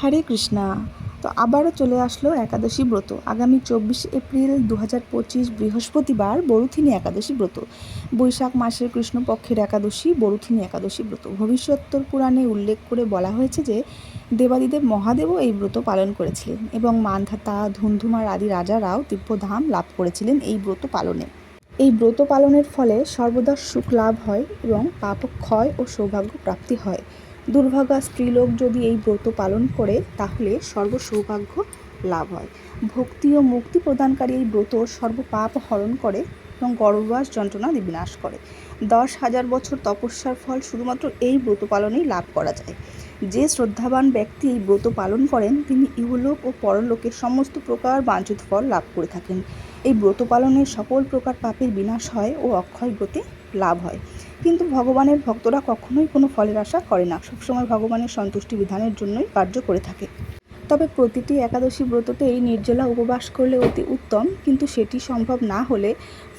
হরে কৃষ্ণা। তো আবারও চলে আসলো একাদশী ব্রত। আগামী চব্বিশ এপ্রিল দু হাজার পঁচিশ বৃহস্পতিবার বরুথিনী একাদশী ব্রত। বৈশাখ মাসের কৃষ্ণপক্ষের একাদশী বরুথিনী একাদশী ব্রত। ভবিষ্যোত্তর পুরাণে উল্লেখ করে বলা হয়েছে যে, দেবাদিদেব মহাদেবও এই ব্রত পালন করেছিলেন এবং মানধাতা, ধুন্ধুমার আদি রাজারাও দিব্যধাম লাভ করেছিলেন এই ব্রত পালনে। এই ব্রত পালনের ফলে সর্বদা সুখ লাভ হয় এবং পাপক্ষয় ও সৌভাগ্য প্রাপ্তি হয়। দুর্ভাগা স্ত্রীলোক যদি এই ব্রত পালন করে, তাহলে সর্ব সৌভাগ্য লাভ হয়। ভক্তি ও মুক্তি প্রদানকারী এই ব্রত সর্বপাপ হরণ করে এবং গর্ভবাস যন্ত্রণা বিনাশ করে। দশ হাজার বছর তপস্যার ফল শুধুমাত্র এই ব্রত পালনেই লাভ করা যায়। যে শ্রদ্ধাবান ব্যক্তি এই ব্রত পালন করেন, তিনি ইহলোক ও পরলোকে সমস্ত প্রকার বাঞ্ছিত ফল লাভ করে থাকেন। এই ব্রত পালনের সকল প্রকার পাপের বিনাশ হয় ও অক্ষয় ব্রতে লাভ হয়। কিন্তু ভগবানের ভক্তরা কখনোই কোনো ফলের আশা করে না। সবসময় ভগবানের সন্তুষ্টি বিধানের জন্যই কার্য করে থাকে। তবে প্রতিটি একাদশী ব্রততেই নির্জলা উপবাস করলে অতি উত্তম, কিন্তু সেটি সম্ভব না হলে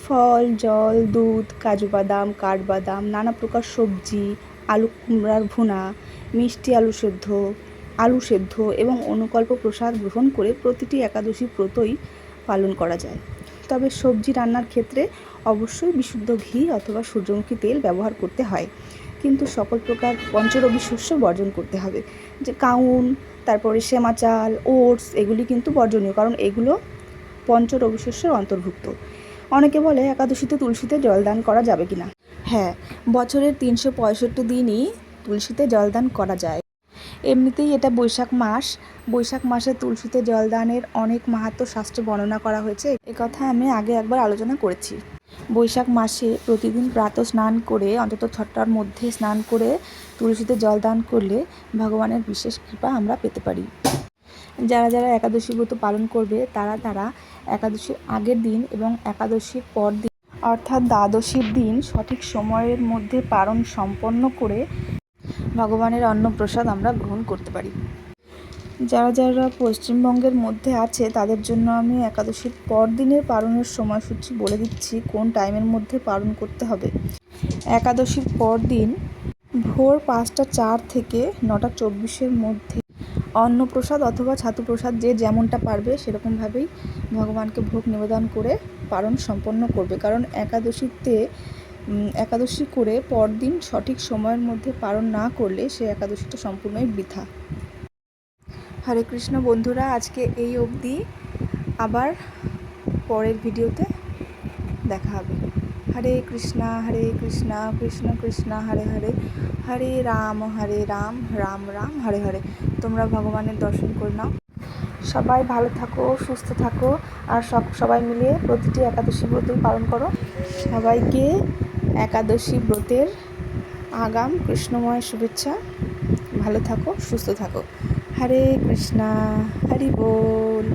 ফল, জল, দুধ, কাজু বাদাম, কাঠবাদাম, নানা প্রকার সবজি, আলু কুমড়ার ভুনা, মিষ্টি আলু সেদ্ধ আলু সেদ্ধ এবং অনুকল্প প্রসাদ গ্রহণ করে প্রতিটি একাদশী ব্রতই পালন করা যায়। তবে সবজি রান্নার ক্ষেত্রে অবশ্যই বিশুদ্ধ ঘি অথবা সূর্যমুখী তেল ব্যবহার করতে হয়। কিন্তু সকল প্রকার পঞ্চরবি শস্য বর্জন করতে হবে। যে কাউন, তারপরে শ্যামা চাল, ওটস এগুলি কিন্তু বর্জনীয়, কারণ এগুলো পঞ্চরবি শস্যের অন্তর্ভুক্ত। অনেকে বলে একাদশীতে তুলসীতে জলদান করা যাবে কি না হ্যাঁ বছরের তিনশো পঁয়ষট্টি দিনই তুলসীতে জলদান করা যায়। এমনিতেই এটা বৈশাখ মাস। বৈশাখ মাসে তুলসীতে জলদানের অনেক মাহাত্ম শাস্ত্রে বর্ণনা করা হয়েছে। কথা আমি আগে একবার আলোচনা করেছি। বৈশাখ মাসে প্রতিদিন প্রাত স্নান করে, অন্তত ছটার মধ্যে স্নান করে তুলসীতে জলদান করলে ভগবানের বিশেষ কৃপা আমরা পেতে পারি। যারা যারা একাদশী ব্রত পালন করবে, তারা তারা একাদশীর আগের দিন এবং একাদশীর পর দিন অর্থাৎ দ্বাদশীর দিন সঠিক সময়ের মধ্যে পালন সম্পন্ন করে ভগবানের অন্নপ্রসাদ আমরা গ্রহণ করতে পারি। যারা যারা পশ্চিমবঙ্গের মধ্যে আছে, তাদের জন্য আমি একাদশীর পর দিনের পালনের সময়সূচি বলে দিচ্ছি, কোন টাইমের মধ্যে পালন করতে হবে। একাদশীর পর দিন ভোর পাঁচটা চার থেকে নটা চব্বিশের মধ্যে অন্নপ্রসাদ অথবা ছাতু প্রসাদ যে যেমনটা পারবে, সেরকমভাবেই ভগবানকে ভোগ নিবেদন করে পালন সম্পন্ন করবে। কারণ একাদশীতে একাদশী করে পরদিন সঠিক সময়ের মধ্যে পালন না করলে সে একাদশীটা সম্পূর্ণই বৃথা। হরে কৃষ্ণ বন্ধুরা, আজকে এই অবধি। আবার পরের ভিডিওতে দেখা হবে। হরে কৃষ্ণা হরে কৃষ্ণা, কৃষ্ণ কৃষ্ণ, হরে হরে। হরে রাম হরে রাম রাম রাম, হরে হরে। তোমরা ভগবানের দর্শন করে নাও। সবাই ভালো থাকো, সুস্থ থাকো, আর সব, সবাই মিলে প্রতিটি একাদশী ব্রতই পালন করো। সবাইকে একাদশী ব্রতের আগাম কৃষ্ণময় শুভেচ্ছা। ভালো থাকো সুস্থ থাকো। হরে কৃষ্ণা হরি বল।